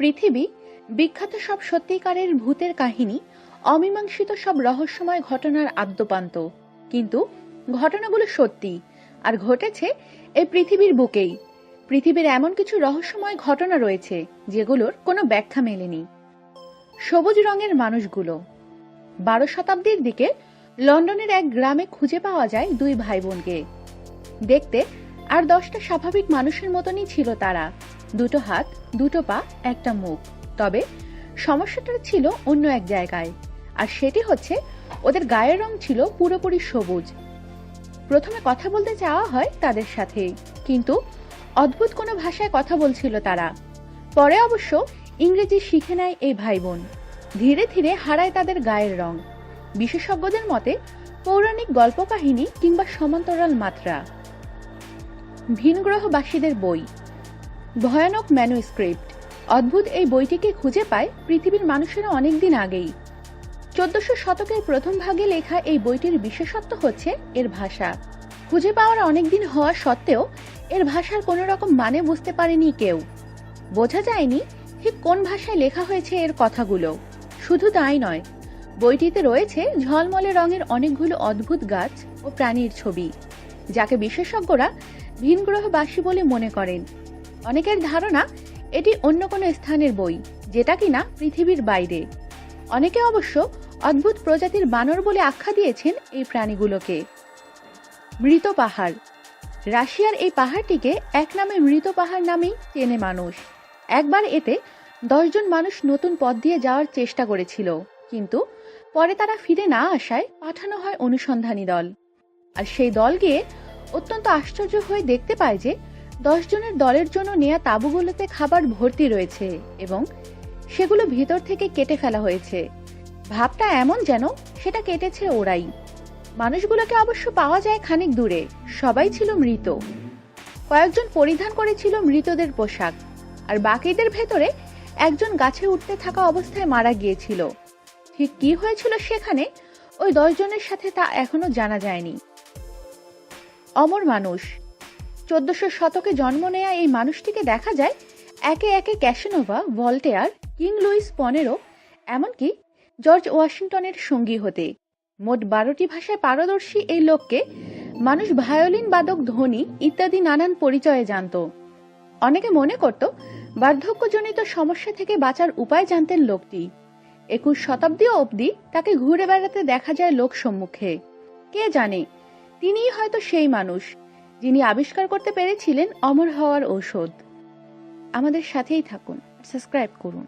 পৃথিবী, বিখ্যাত সব সত্যিকারের ভূতের কাহিনী, অমীমাংসিত সব রহস্যময় ঘটনার আদ্যপান্ত। কিন্তু ঘটনাগুলো সত্যি, আর ঘটেছে এই পৃথিবীর বুকেই। পৃথিবীর এমন কিছু রহস্যময় ঘটনা রয়েছে, যেগুলোর কোনো ব্যাখ্যা মেলেনি। সবুজ রঙের মানুষগুলো। বারো শতাব্দীর দিকে লন্ডনের এক গ্রামে খুঁজে পাওয়া যায় দুই ভাই বোনকে দেখতে আর দশটা স্বাভাবিক মানুষের মতনই ছিল তারা। দুটো হাত, দুটো পা, একটা মুখ। তবে সমস্যাটা ছিল অন্য এক জায়গায়, আর সেটি হচ্ছে ওদের গায়ের রং ছিল পুরোপুরি সবুজ। প্রথমে কথা বলতে চাওয়া হয় তাদের সাথে কিন্তু অদ্ভুত কোনো ভাষায় কথা বলছিল তারা। পরে অবশ্য ইংরেজি শিখে নেয় এই ভাই বোন ধীরে ধীরে হারায় তাদের গায়ের রং। বিশেষজ্ঞদের মতে, পৌরাণিক গল্প কাহিনী কিংবা সমান্তরাল মাত্রা। ভিনগ্রহবাসীদের বই। ভয়ানক ম্যানুস্ক্রিপ্ট। অদ্ভুত এই বইটিকে খুঁজে পায় পৃথিবীর মানুষেরা অনেকদিন আগেই। চোদ্দশো শতকের প্রথম ভাগে লেখা এই বইটির বিশেষত্ব হচ্ছে এর ভাষা। খুঁজে পাওয়ার অনেকদিন হওয়া সত্ত্বেও এর ভাষার কোনো রকম মানে বুঝতে পারেনি কেউ। বোঝা যায়নি ঠিক কোন ভাষায় লেখা হয়েছে এর কথাগুলো। শুধু তাই নয়, বইটিতে রয়েছে ঝলমলে রঙের অনেকগুলো অদ্ভুত গাছ ও প্রাণীর ছবি, যাকে বিশেষজ্ঞরা ভিনগ্রহবাসী বলে মনে করেন। অনেকের ধারণা এটি অন্য কোনো স্থানের বই, যেটা কিনা পৃথিবীর বাইরে। অনেকে অবশ্য অদ্ভুত প্রজাতির বানর বলে আখ্যা দিয়েছেন এই প্রাণীগুলোকে। মৃত পাহাড়। রাশিয়ার এই পাহাড়টিকে এক নামে মৃত পাহাড় নামেই চেনে মানুষ। একবার এতে দশজন মানুষ নতুন পথ দিয়ে যাওয়ার চেষ্টা করেছিল, কিন্তু পরে তারা ফিরে না আসায় পাঠানো হয় অনুসন্ধানী দল। আর সেই দল গিয়ে অত্যন্ত আশ্চর্য হয়ে দেখতে পায় যে দশ জনের দলের জন্য নেয়া তাঁবুগুলোতে খাবার ভর্তি রয়েছে এবং সেগুলো ভিতর থেকে কেটে ফেলা হয়েছে। ভাবটা এমন যেন সেটা কেটেছে ওরাই। মানুষগুলোকে অবশ্য পাওয়া যায় খানিক দূরে। সবাই ছিল মৃত। কয়েকজন পরিধান করেছিল মৃতদের পোশাক। আর বাকিদের ভেতরে একজন গাছে উঠতে থাকা অবস্থায় মারা গিয়েছিল। ঠিক কি হয়েছিল সেখানে, ওই দশজনের সাথে তা এখনও জানা যায়নি। অমর মানুষ। চোদ্দশো শতকে জন্ম নেয়া এই মানুষটিকে দেখা যায় একে একে ক্যাশনোভা, ভল্টেয়ার, কিং লুইস পনেরো, এমনকি জর্জ ওয়াশিংটনের সঙ্গী হতে। মোট বারোটি ভাষায় পারদর্শী এই লোককে মানুষ ভায়োলিন বাদক ধ্বনি ইত্যাদি নানান পরিচয়ে জানত। অনেকে মনে করত, বার্ধক্যজনিত সমস্যা থেকে বাঁচার উপায় জানতেন লোকটি। একুশ শতাব্দী অবধি তাকে ঘুরে বেড়াতে দেখা যায় লোক সম্মুখে। কে জানে? তিনিই হয়তো সেই মানুষ। যিনি আবিষ্কার করতে পেরেছিলেন অমর হওয়ার ঔষধ। আমাদের সাথেই থাকুন। সাবস্ক্রাইব করুন।